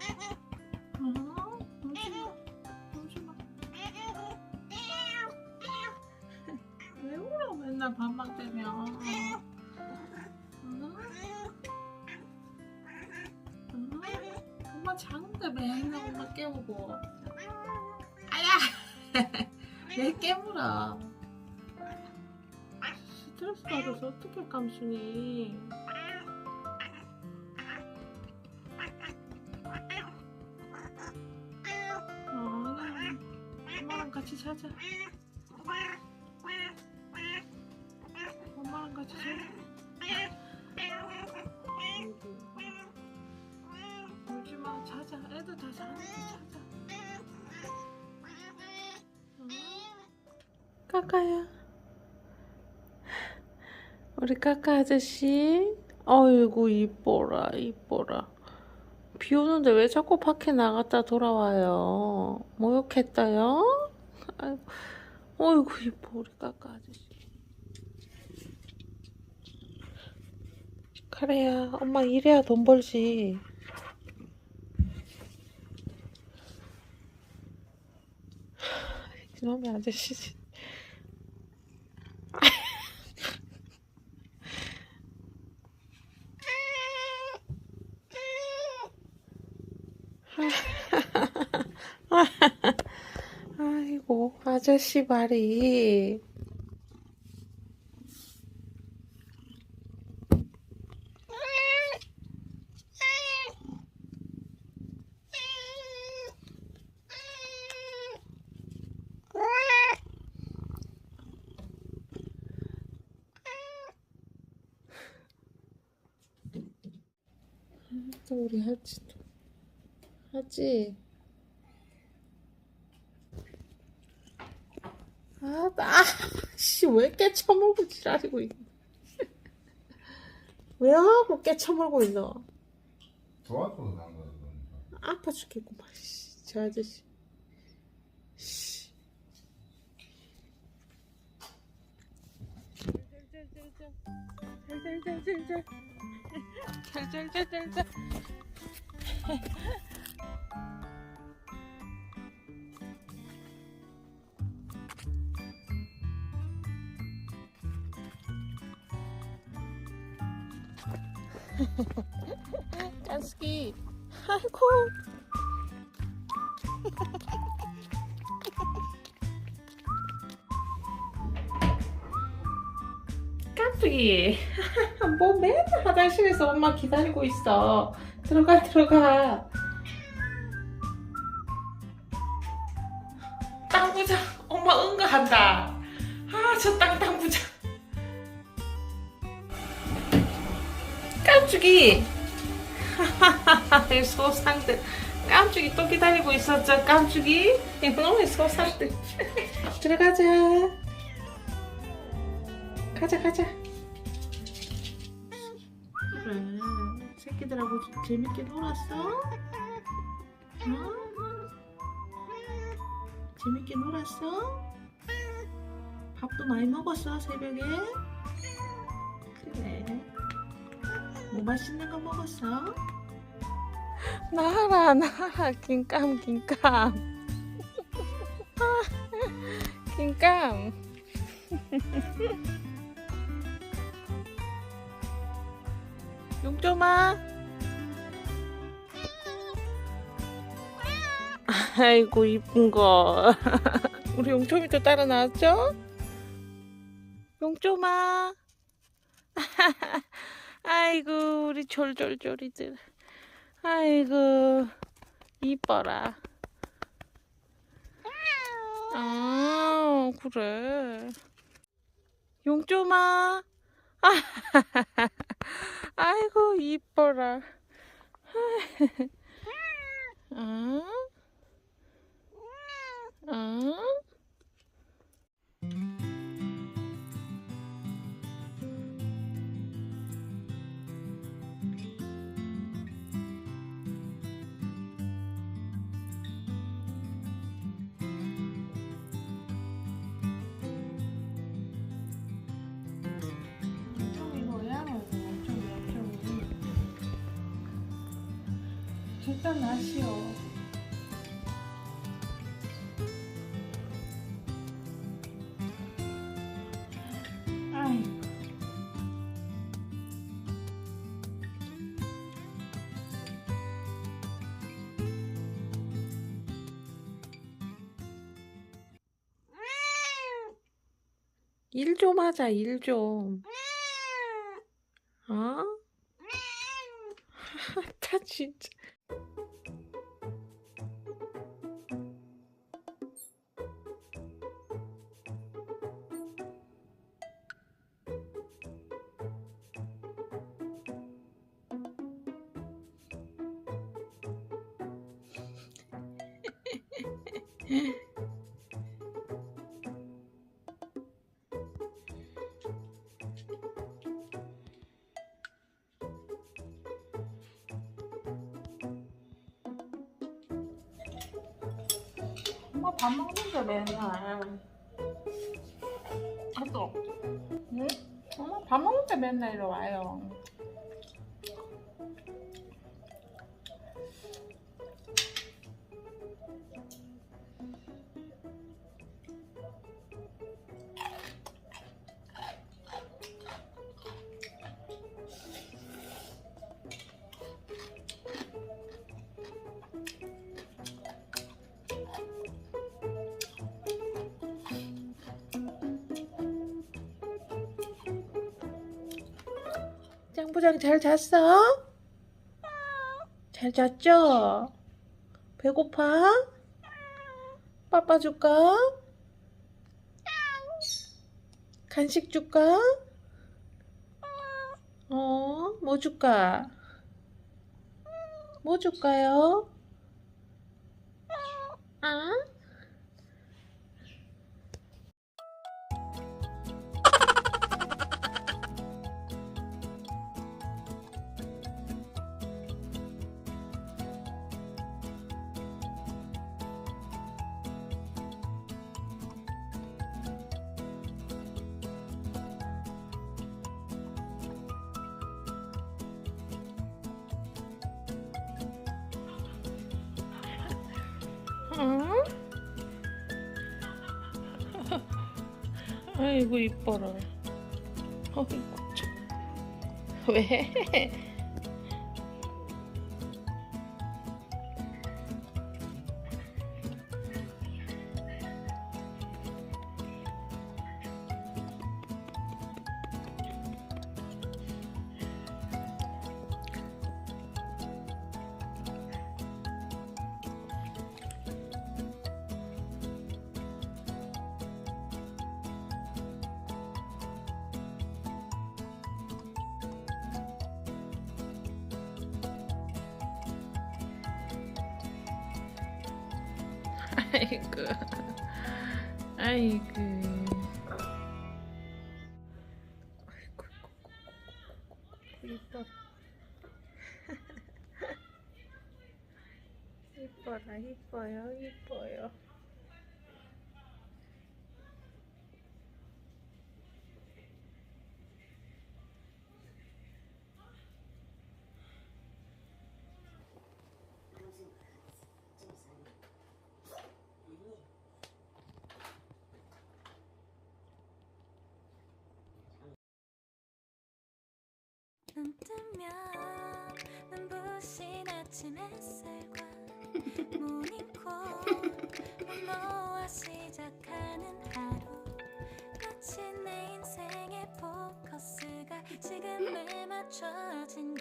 어? 왜 울어 맨날 밤만 되면 어? 응? 응? 엄마 자는데 맨날 엄마 깨우고 아야 왜 깨물어 스트레스 받아서 어떻게 깜순이 엄마랑 같이 자자. 엄마랑 같이 자자. 울지 마, 자자. 애들 다. 응? 까까야. 우리 까까 아저씨. 어이구 이뻐라 이뻐라. 비 오는데 왜 자꾸 밖에 나갔다 돌아와요? 목욕했다요? 아이고, 어이구, 이뻐, 우리 까까 아저씨. 그래야, 엄마 이래야 돈 벌지. 이놈의 아저씨지. 아이고, 아저씨 말이. 또 우리 하지도. 하지. 아, 나, 씨, 왜 깨쳐먹고 지랄이고 있노? 왜 하고 깨쳐먹고 있노? 좋아서도 산 거야 그러니까. 아파 죽겠구만, 씨, 저 아저씨. 씨. 잘잘잘잘잘. 잘잘잘잘 깐스키. 아이고. 깜짝이. 뭐 맨날 화장실에서 엄마 기다리고 있어. 들어가, 들어가. 땅 부장. 엄마 응가한다. 아, 저 땅땅 부장. 깜짝이. 소상들. 깜짝이 또 기다리고 있었죠, 깜짝이. 이놈의 소상들. 들어가자. 가자, 가자. 그래. 새끼들하고 재밌게 놀았어? 어? 재밌게 놀았어? 밥도 많이 먹었어, 새벽에? 뭐 맛있는 거 먹었어? 나라, 나라, 긴감, 긴감. 긴감. 용점아. 아이고 이쁜 거. 우리 용점이 또 따라 나왔죠? 용점아. 아이고 우리 졸졸졸이들. 아이고 이뻐라. 아 그래. 용점아. 아이고 이뻐라. 응? 엄청 이거야? 엄청 엄청. 저 일단 마시오. 아이. 일좀 하자, 일 좀. 어? 다 진짜. 엄마 밥 먹는데 맨날. 아또 응? 엄마 밥 먹는데 맨날 이리 와요. 짱부장 잘 잤어? 잘 잤죠? 배고파? 빠빠 줄까? 간식 줄까? 어, 뭐 줄까? 뭐 줄까요? 아? 응? 아이고 이뻐라. 아이고 참. 왜? 아이고. 아이고. 아이고 이뻐 이뻐라 이뻐요 이뻐요 눈 뜨면 눈부신 아침 햇살과 모닝콜 너와 시작하는 하루. 마치 내 인생의 포커스가 지금에 맞춰진